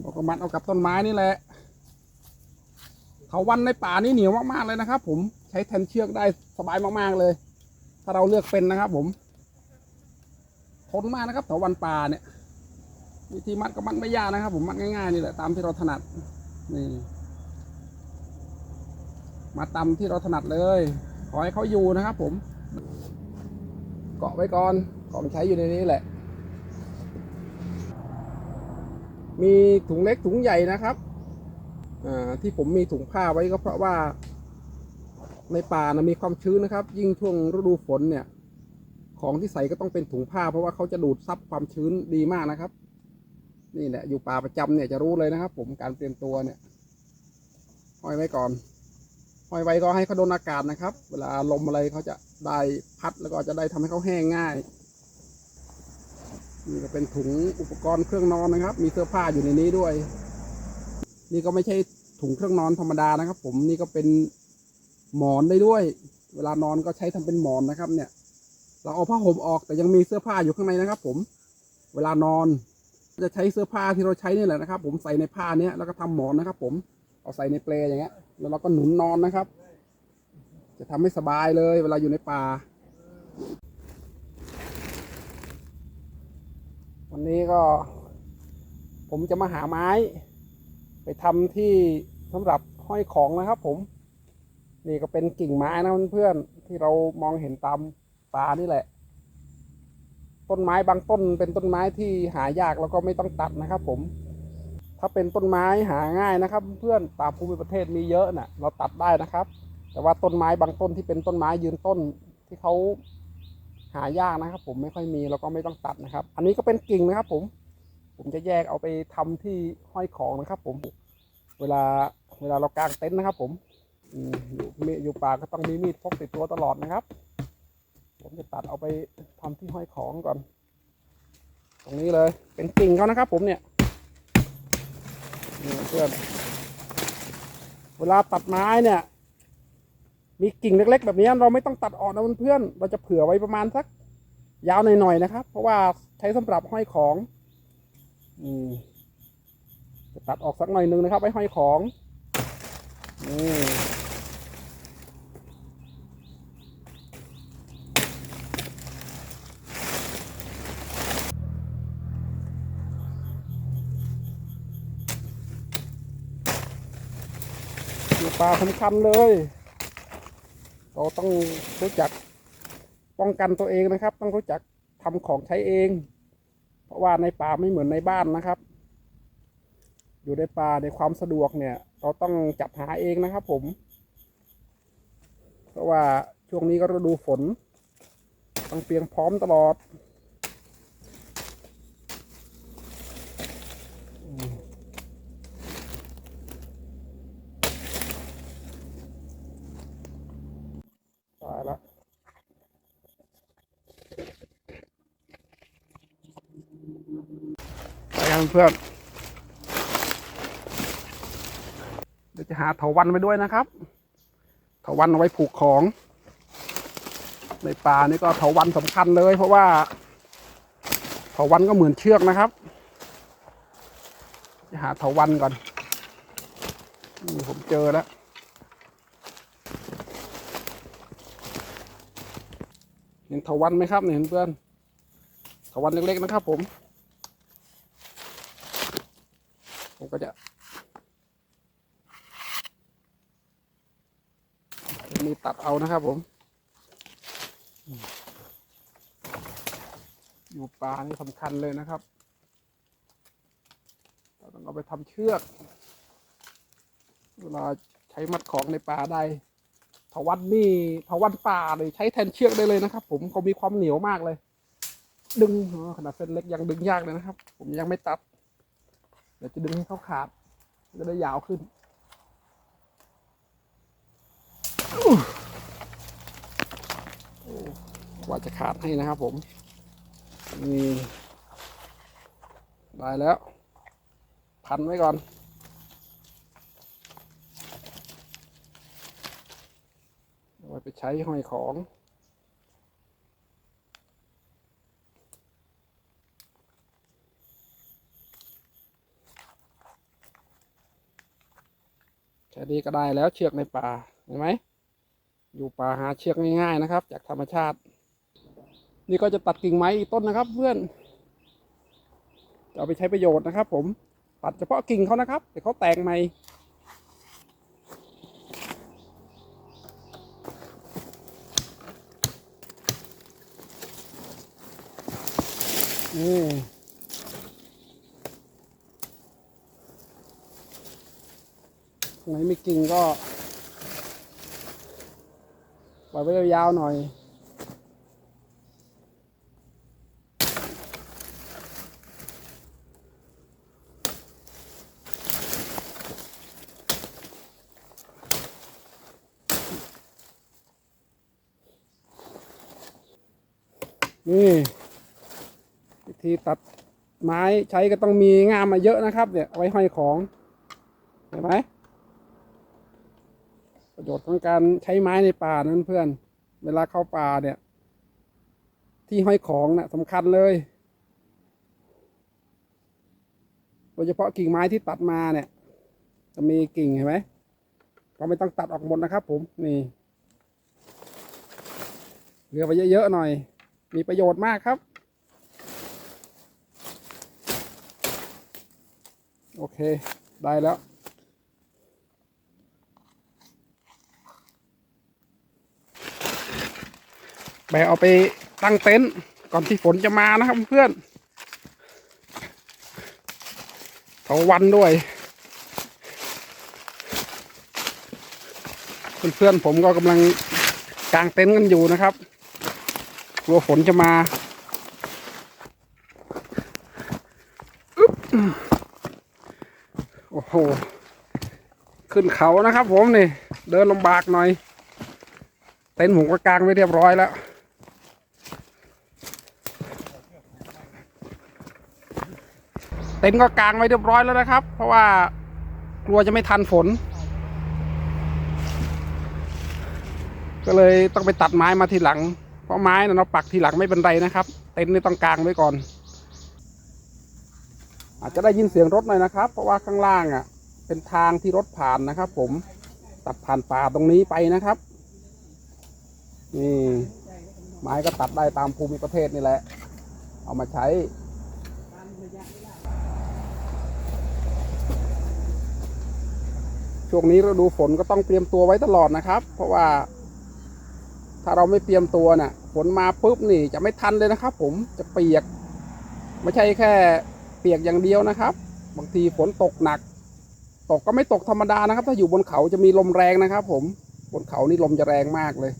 เราก็มัดเอากับต้นไม้นี่แหละเถาวันในป่านี่เหนียวมากๆเลยนะครับ ผมใช้แทนเชือกได้สบายมากๆเลย ถ้าเราเลือกเป็นนะครับ ผมทนมากนะครับเถาวันป่าเนี่ยวิธีมัดก็มัดไม่ยากนะครับ ผมมัดง่ายๆนี่แหละตามที่เราถนัดนี่มาตาที่เราถนัดเลย ขอให้เขาอยู่นะครับ ผม เกาะไว้ก่อนของใช้อยู่ในนี้แหละ มีถุงเล็กถุงใหญ่นะครับอ่าที่ผมมีถุงผ้าไว้ก็เพราะว่า ในป่านะมีความชื้นนะครับ ยิ่งช่วงฤดูฝนเนี่ย ของที่ใส่ก็ต้องเป็นถุงผ้า เพราะว่าเขาจะดูดซับความชื้นดีมากนะครับ นี่แหละอยู่ป่าประจำเนี่ยจะรู้เลยนะครับ ผมการเตรียมตัวเนี่ยห้อยไว้ก่อนห้อยไว้ก็ให้เขาโดนอากาศนะครับ เวลาลมอะไรเขาจะได้พัดแล้วก็จะได้ทำให้เขาแห้งง่าย นี่ก็เป็นถุงอุปกรณ์เครื่องนอนนะครับ มีเสื้อผ้าอยู่ในนี้ด้วย นี่ก็ไม่ใช่ถุงเครื่องนอนธรรมดานะครับ ผมนี่ก็เป็นหมอนได้ด้วย เวลานอนก็ใช้ทำเป็นหมอนนะครับ เนี่ย เราเอาผ้าห่มออกแต่ยังมีเสื้อผ้าอยู่ข้างในนะครับ ผม เวลานอนจะใช้เสื้อผ้าที่เราใช้นี่แหละนะครับ ผมใส่ในผ้าเนี้ยแล้วก็ทำหมอนนะครับ ผมเอาใส่ในเปลอย่างเงี้ย แล้วเราก็หนุนนอนนะครับ จะทำให้สบายเลย เวลาอยู่ในป่า วันนี้ก็ ผมจะมาหาไม้ ไปทำที่สำหรับห้อยของนะครับ ผม นี่ก็เป็นกิ่งไม้นะเพื่อนๆที่เรามองเห็นตามป่านี่แหละ ต้นไม้บางต้นเป็นต้นไม้ที่หายากแล้วก็ไม่ต้องตัดนะครับ ผม ถ้าเป็นต้นไม้หาง่ายนะครับ เพื่อนตามภูมิประเทศมีเยอะน่ะ เราตัดได้นะครับ แต่ว่าต้นไม้บางต้นที่เป็นต้นไม้ยืนต้นที่เขา หายากนะครับ ผมไม่ค่อยมีเราก็ไม่ต้องตัดนะครับ อันนี้ก็เป็นกิ่งนะครับ ผม ผมจะแยกเอาไปทำที่ห้อยของนะครับ ผม เวลาเวลาเรากางเต็นท์นะครับ ผมอยู่อยู่ป่าก็ต้องมีมีดพกติดตัวตลอดนะครับ ผมจะตัดเอาไปทำที่ห้อยของก่อน ตรงนี้เลยเป็นกิ่งเขานะครับ ผมเนี่ยเพื่อนเวลาตัดไม้เนี่ย มีกิ่งเล็กๆ แบบนี้เราไม่ต้องตัดออกนะเพื่อนเราจะเผื่อไว้ประมาณสักยาวหน่อยๆนะครับ เพราะว่าใช้สำหรับห้อยของอืมจะตัดออกสักหน่อยหนึงนะครับไว้ห้อยของนี่ป่าสำคัญเลย เราต้องรู้จักป้องกันตัวเองนะครับ ต้องรู้จักทำของใช้เอง เพราะว่าในป่าไม่เหมือนในบ้านนะครับ อยู่ในป่าในความสะดวกเนี่ย เราต้องจัดหาเองนะครับ ผม เพราะว่าช่วงนี้ก็ฤดูฝน ต้องเตรียมพร้อมตลอด ตายละไปกัน เพื่อนเดี๋ยวจะหาเถาวันไปด้วยนะครับเถาวันเอาไว้ผูกของ ในป่านี่ก็เถาวันสำคัญเลย เพราะว่าเถาวันก็เหมือนเชือกนะครับจะหาเถาวันก่อนนี่ผมเจอแล้วเห็นเถาวันไหมครับเห็นเพื่อนเถาวันเล็กๆนะครับผม ผม ก็จะมีตัดเอานะครับผม อยู่ป่านี่สำคัญเลยนะครับ เราต้องเอาไปทำเชือก เวลาใช้มัดของในป่าได้ถาวันนี่ถาวันป่าเลยใช้แทนเชือกได้เลยนะครับ ผมเขามีความเหนียวมากเลย ดึงขนาดเส้นเล็กยังดึงยากเลยนะครับ ผมยังไม่ตัด เดี๋ยวจะดึงให้เขาขาดจะได้ยาวขึ้นกว่าจะขาดให้นะครับผมนี่ได้แล้ว พันไว้ก่อนเอาไว้ไปใช้ห้อยของ ค่นี้ก็ได้แล้วเชือกในป่าเห็นไหมอยู่ป่าหาเชือกง่ายๆนะครับ จากธรรมชาติ นี่ก็จะตัดกิ่งไม้อีกต้นนะครับ เพื่อนจะเอาไปใช้ประโยชน์นะครับ ผมตัดเฉพาะกิ่งเขานะครับเดี๋ยวเขาแตกใหม่นี่ตรง ไหนไม่กิ่งก็ปล่อยไว้ยาวๆหน่อย นี่วิธีตัดไม้ใช้ก็ต้องมีงามมาเยอะนะครับ เนี่ยไว้ห้อยของ เห็นไหม ชน์ของการใช้ไม้ในป่านั้นเพื่อน เวลาเข้าป่าเนี่ย ที่ห้อยของนะ่ะสำคัญเลยโดยเฉพาะกิ่งไม้ที่ตัดมาเนี่ย จะมีกิ่งเห็นไหมเราไม่ต้องตัดออกหมดนะครับ ผมนี่เหลือไปเยอะๆหน่อย มีประโยชน์มากครับ โอเค ได้แล้ว แบกเอาไปตั้งเต็นท์ก่อนที่ฝนจะมานะครับเพื่อนเถาวันด้วย เพื่อนๆผมก็กำลังกางเต็นท์กันอยู่นะครับกลัวฝนจะมาอึ๊บโอ้โห ขึ้นเขานะครับผมนี่ เดินลำบากหน่อย เต็นท์ผมก็กางไว้เรียบร้อยแล้ว เต็นท์ก็กางไว้เรียบร้อยแล้วนะครับ เพราะว่ากลัวจะไม่ทันฝน ก็เลยต้องไปตัดไม้มาทีหลัง เพราะไม้นะเราปักทีหลังไม่เป็นไรนะครับ เต็นท์นี่ต้องกางไว้ก่อน อาจจะได้ยินเสียงรถหน่อยนะครับ เพราะว่าข้างล่างอะ เป็นทางที่รถผ่านนะครับ ผมตัดผ่านป่าตรงนี้ไปนะครับนี่ไม้ก็ตัดได้ตามภูมิประเทศนี่แหละ เอามาใช้ ช่วงนี้ฤดูฝนก็ต้องเตรียมตัวไว้ตลอดนะครับ เพราะว่า ถ้าเราไม่เตรียมตัวน่ะฝนมาปุ๊บนี่จะไม่ทันเลยนะครับ ผมจะเปียก ไม่ใช่แค่เปียกอย่างเดียวนะครับ บางทีฝนตกหนัก ตกก็ไม่ตกธรรมดานะครับ ถ้าอยู่บนเขาจะมีลมแรงนะครับ ผมบนเขานี่ลมจะแรงมากเลย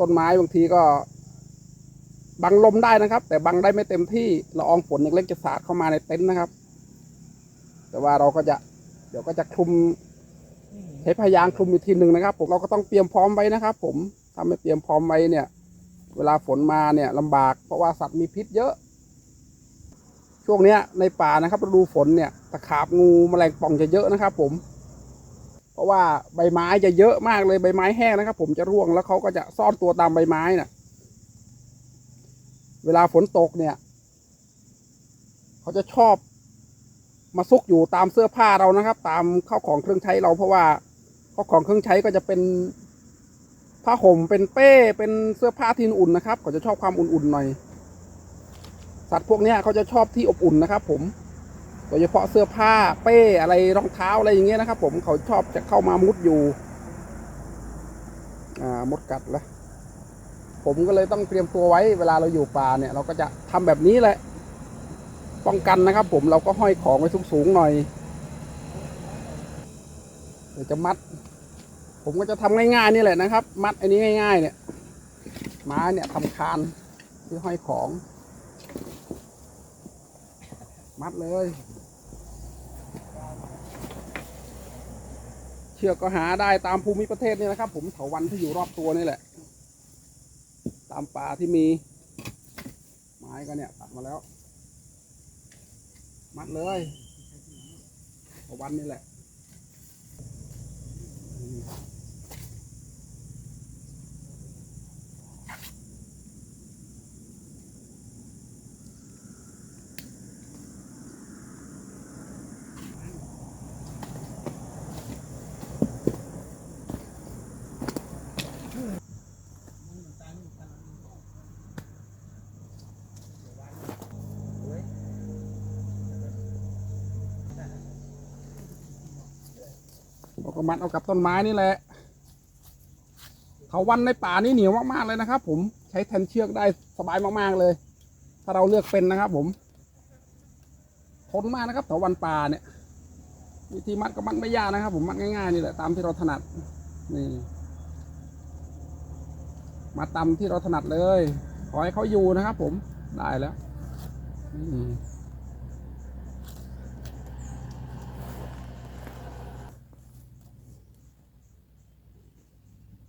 ต้นไม้บางทีก็บังลมได้นะครับ แต่บังได้ไม่เต็มที่ละอองฝนเล็กๆจะสาดเข้ามาในเต็นท์นะครับ แต่ว่าเราก็จะเดี๋ยวก็จะคลุม ช้พยางคลุมอีกทีหนึ่งนะครับ ผมเราก็ต้องเตรียมพร้อมไว้นะครับ ผมถ้าไม่เตรียมพร้อมไว้เนี่ย เวลาฝนมาเนี่ยลำบากเพราะว่าสัตว์มีพิษเยอะ ช่วงเนี้ยในป่านะครับฤดูฝนเนี่ยตะขาบงูแมลงป่องจะเยอะนะครับ ผม เพราะว่าใบไม้จะเยอะมากเลยใบไม้แห้งนะครับ ผมจะร่วงแล้วเขาก็จะซ่อนตัวตามใบไม้น่ะ เวลาฝนตกเนี่ยเขาจะชอบมาซุกอยู่ตามเสื้อผ้าเรานะครับ ตามข้าวของเครื่องใช้เราเพราะว่า ข้าวของเครื่องใช้ก็จะเป็นผ้าห่มเป็นเป้เป็นเสื้อผ้าที่อุ่นนะครับเขาจะชอบความอุ่นๆหน่อย สัตว์พวกเนี้ยเขาจะชอบที่อบอุ่นนะครับ ผมโดยเฉพาะเสื้อผ้าเป้อะไรรองเท้าอะไรอย่างเงี้ยนะครับ ผมเขาชอบจะเข้ามามุดอยู่อ่ามดกัดแล้วผมก็เลยต้องเตรียมตัวไว้เวลาเราอยู่ป่าเนี่ย เราก็จะทำแบบนี้แหละ ป้องกันนะครับ ผมเราก็ห้อยของไว้สูงๆหน่อยเดี๋ยวจะมัด ผมก็จะทำง่ายๆนี่แหละนะครับ มัดอันนี้ง่าย ๆ เนี่ยไม้เนี่ยทำคานที่ห้อยของ มัดเลย เชือกก็หาได้ตามภูมิประเทศนี่นะครับ ผมเถาวันที่อยู่รอบตัวนี่แหละ ตามป่าที่มี ไม้ก็เนี่ยตัดมาแล้ว มัดเลยเอาวันนี่แหละ เราก็มัดเอากับต้นไม้นี่แหละเถาวันในป่านี่เหนียวมากๆเลยนะครับ ผมใช้แทนเชือกได้สบายมากๆเลย ถ้าเราเลือกเป็นนะครับ ผมทนมากนะครับเถาวันป่าเนี่ยวิธีมัดก็มัดไม่ยากนะครับ ผมมัดง่ายๆนี่แหละตามที่เราถนัดนี่มาตามที่เราถนัดเลย ขอให้เขาอยู่นะครับ ผมได้แล้วนี่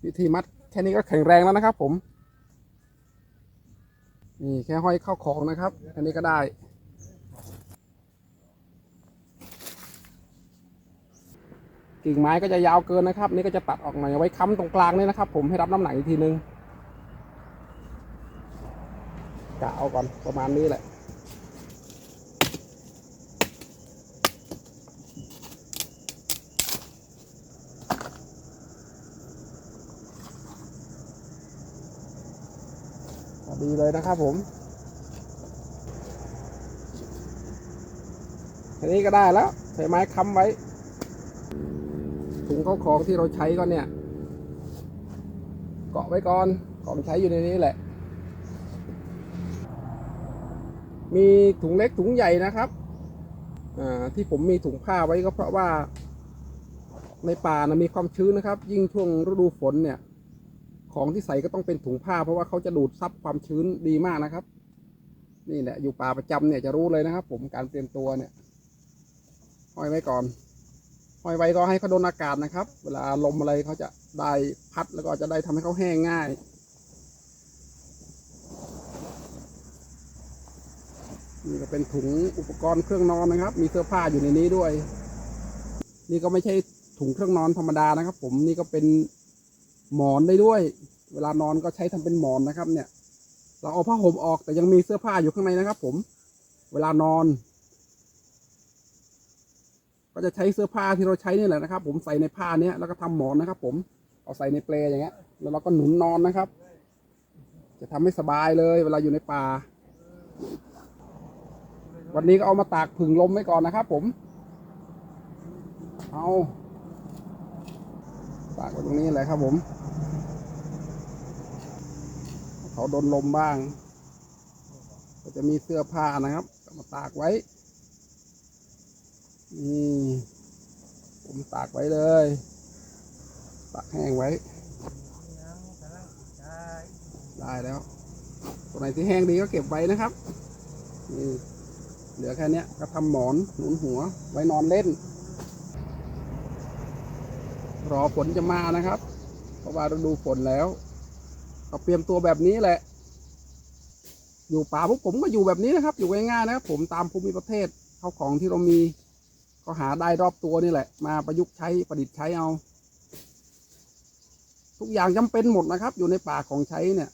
วิธีมัดแค่นี้ก็แข็งแรงแล้วนะครับ ผม นี่แค่ห้อยเข้าของนะครับ อันนี้ก็ได้ กิ่งไม้ก็จะยาวเกินนะครับ นี่ก็จะตัดออกหน่อยไว้ค้ำตรงกลางนี่นะครับ ผมให้รับน้ำหนักอีกทีนึงกะเอาก่อนประมาณนี้แหละ ดีเลยนะครับผมอันนี้ก็ได้แล้วใส่ไม้ค้ำไว้ ถุงเข้าของที่เราใช้ก็เนี่ย เกาะไว้ก่อนของใช้อยู่ในนี้แหละ มีถุงเล็กถุงใหญ่นะครับอ่าที่ผมมีถุงผ้าไว้ก็เพราะว่า ในป่านะมีความชื้นนะครับ ยิ่งช่วงฤดูฝนเนี่ย ของที่ใส่ก็ต้องเป็นถุงผ้า เพราะว่าเขาจะดูดซับความชื้นดีมากนะครับ นี่แหละอยู่ป่าประจำเนี่ยจะรู้เลยนะครับ ผมการเตรียมตัวเนี่ยห้อยไว้ก่อนห้อยไว้ก็ให้เขาโดนอากาศนะครับ เวลาลมอะไรเขาจะได้พัดแล้วก็จะได้ทำให้เขาแห้งง่าย นี่ก็เป็นถุงอุปกรณ์เครื่องนอนนะครับ มีเสื้อผ้าอยู่ในนี้ด้วย นี่ก็ไม่ใช่ถุงเครื่องนอนธรรมดานะครับ ผมนี่ก็เป็น หมอนได้ด้วย เวลานอนก็ใช้ทำเป็นหมอนนะครับ เนี่ย เราเอาผ้าห่มออกแต่ยังมีเสื้อผ้าอยู่ข้างในนะครับ ผม เวลานอน ก็จะใช้เสื้อผ้าที่เราใช้นี่แหละนะครับ ผมใส่ในผ้าเนี้ยแล้วก็ทำหมอนนะครับ ผมเอาใส่ในเปลอย่างเงี้ย แล้วเราก็หนุนนอนนะครับ จะทำให้สบายเลย เวลาอยู่ในป่า วันนี้ก็เอามาตากผึ่งลมไว้ก่อนนะครับ ผม เอาตากไว้ตรงนี้แหละครับผม เขาโดนลมบ้าง ก็จะมีเสื้อผ้านะครับมาตากไว้นี่ผมตากไว้เลย ตากแห้งไว้ ได้แล้วตัวไหนที่แห้งดีก็เก็บไว้นะครับนี่เหลือแค่นี้ก็ทำหมอนหนุนหัวไว้นอนเล่น รอฝนจะมานะครับ เพราะว่าฤดูฝนแล้ว ก็เตรียมตัวแบบนี้แหละ อยู่ป่าพวกผมก็อยู่แบบนี้นะครับ อยู่ง่ายๆนะครับ ผมตามภูมิประเทศเข้าของที่เรามีก็หาได้รอบตัวนี่แหละ มาประยุกต์ใช้ประดิษฐ์ใช้เอา ทุกอย่างจำเป็นหมดนะครับ อยู่ในป่าของใช้เนี่ย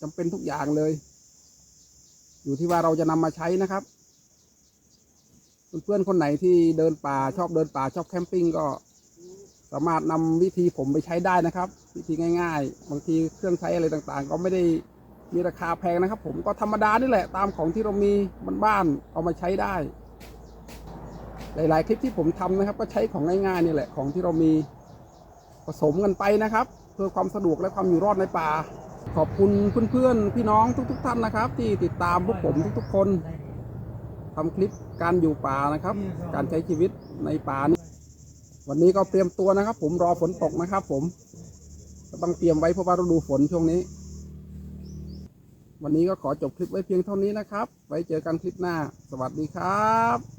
จำเป็นทุกอย่างเลย อยู่ที่ว่าเราจะนำมาใช้นะครับเพื่อนๆคนไหนที่เดินป่าชอบเดินป่าชอบแคมปิ้งก็สามารถนำวิธีผมไปใช้ได้นะครับ วิธีง่ายๆ บางทีเครื่องใช้อะไรต่างๆ ก็ไม่ได้มีราคาแพงนะครับ ผมก็ธรรมดานี่แหละตามของที่เรามีบ้านๆเอามาใช้ได้ หลาย ๆ คลิปที่ผมทำนะครับ ก็ใช้ของง่ายๆนี่แหละของที่เรามีผสมกันไปนะครับ เพื่อความสะดวกและความอยู่รอดในป่า ขอบคุณเพื่อนๆพี่น้องทุก ๆ ท่านนะครับ ที่ติดตามพวกผมทุกๆ คนทำคลิปการอยู่ป่านะครับ การใช้ชีวิตในป่านี่วันนี้ก็เตรียมตัวนะครับ ผมรอฝนตกนะครับ ผม ต้องเตรียมไว้เพราะว่าฤดูฝนช่วงนี้ วันนี้ก็ขอจบคลิปไว้เพียงเท่านี้นะครับ ไว้เจอกันคลิปหน้า สวัสดีครับ